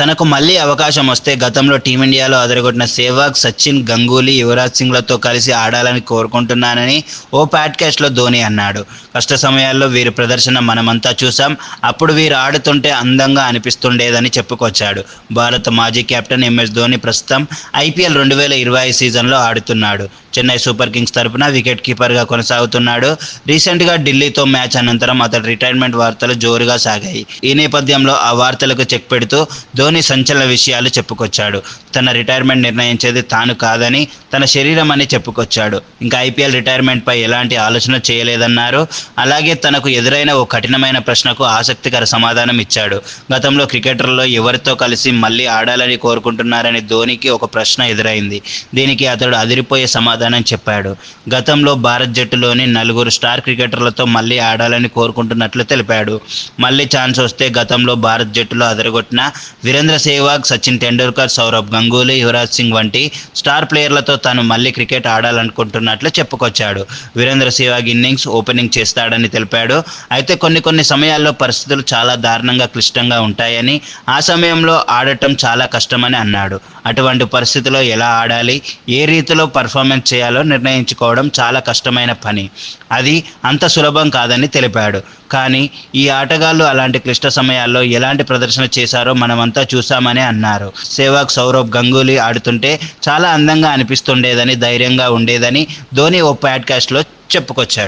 తనకు మళ్ళీ అవకాశం వస్తే గతంలో టీమిండియాలో అదరగొట్టిన సేవాగ్ సచిన్ గంగూలీ యువరాజ్ సింగ్లతో కలిసి ఆడాలని కోరుకుంటున్నానని ఓ పాడ్కాస్ట్లో ధోని అన్నాడు. కష్ట సమయాల్లో వీరి ప్రదర్శన మనమంతా చూసాం అప్పుడు వీరు ఆడుతుంటే అందంగా అనిపిస్తుండేదని చెప్పుకొచ్చాడు. భారత మాజీ కెప్టెన్ ఎంఎస్ ధోని ప్రస్తుతం ఐపీఎల్ రెండు వేల ఇరవై సీజన్లో ఆడుతున్నాడు. చెన్నై సూపర్ కింగ్స్ తరపున వికెట్ కీపర్గా కొనసాగుతున్నాడు. రీసెంట్గా ఢిల్లీతో మ్యాచ్ అనంతరం అతడి రిటైర్మెంట్ వార్తలు జోరుగా సాగాయి. ఈ నేపథ్యంలో ఆ వార్తలకు చెక్ పెడుతూ ధోని సంచలన విషయాలు చెప్పుకొచ్చాడు. తన రిటైర్మెంట్ నిర్ణయించేది తాను కాదని తన శరీరం అని చెప్పుకొచ్చాడు. ఇంకా ఐపీఎల్ రిటైర్మెంట్పై ఎలాంటి ఆలోచన చేయలేదన్నారు. అలాగే తనకు ఎదురైన ఓ కఠినమైన ప్రశ్నకు ఆసక్తికర సమాధానం ఇచ్చాడు. గతంలో క్రికెటర్లో ఎవరితో కలిసి మళ్ళీ ఆడాలని కోరుకుంటున్నారని ధోనికి ఒక ప్రశ్న ఎదురైంది. దీనికి అతడు అదిరిపోయే సమాధానం చెప్పాడు. గతంలో భారత్ జట్టులోని నలుగురు స్టార్ క్రికెటర్లతో మళ్ళీ ఆడాలని కోరుకుంటున్నట్లు తెలిపాడు. మళ్ళీ ఛాన్స్ వస్తే గతంలో భారత్ జట్టులో అదరగొట్టిన వీరేంద్ర సేవాగ్ సచిన్ టెండూల్కర్ సౌరవ్ గంగూలీ యువరాజ్ సింగ్ వంటి స్టార్ ప్లేయర్లతో తాను మళ్ళీ క్రికెట్ ఆడాలనుకుంటున్నట్లు చెప్పుకొచ్చాడు. వీరేంద్ర సేవాగ్ ఇన్నింగ్స్ ఓపెనింగ్ చేస్తాడని తెలిపాడు. అయితే కొన్ని కొన్ని సమయాల్లో పరిస్థితులు చాలా దారుణంగా క్లిష్టంగా ఉంటాయని ఆ సమయంలో ఆడటం చాలా కష్టమని అన్నాడు. అటువంటి పరిస్థితిలో ఎలా ఆడాలి ఏ రీతిలో పర్ఫార్మెన్స్ చేయాలో నిర్ణయించుకోవడం చాలా కష్టమైన పని. అది అంత సులభం కాదని తెలిపాడు. కానీ ఈ ఆటగాళ్ళు అలాంటి క్లిష్ట సమయాల్లో ఎలాంటి ప్రదర్శన చేశారో మనమంతా చూసామని అన్నారు. సేవాగ్ సౌరవ్ గంగూలీ ఆడుతుంటే చాలా అందంగా అనిపిస్తుండేదని ధైర్యంగా ఉండేదని ధోని ఓ పాడ్కాస్ట్లో చెప్పుకొచ్చాడు.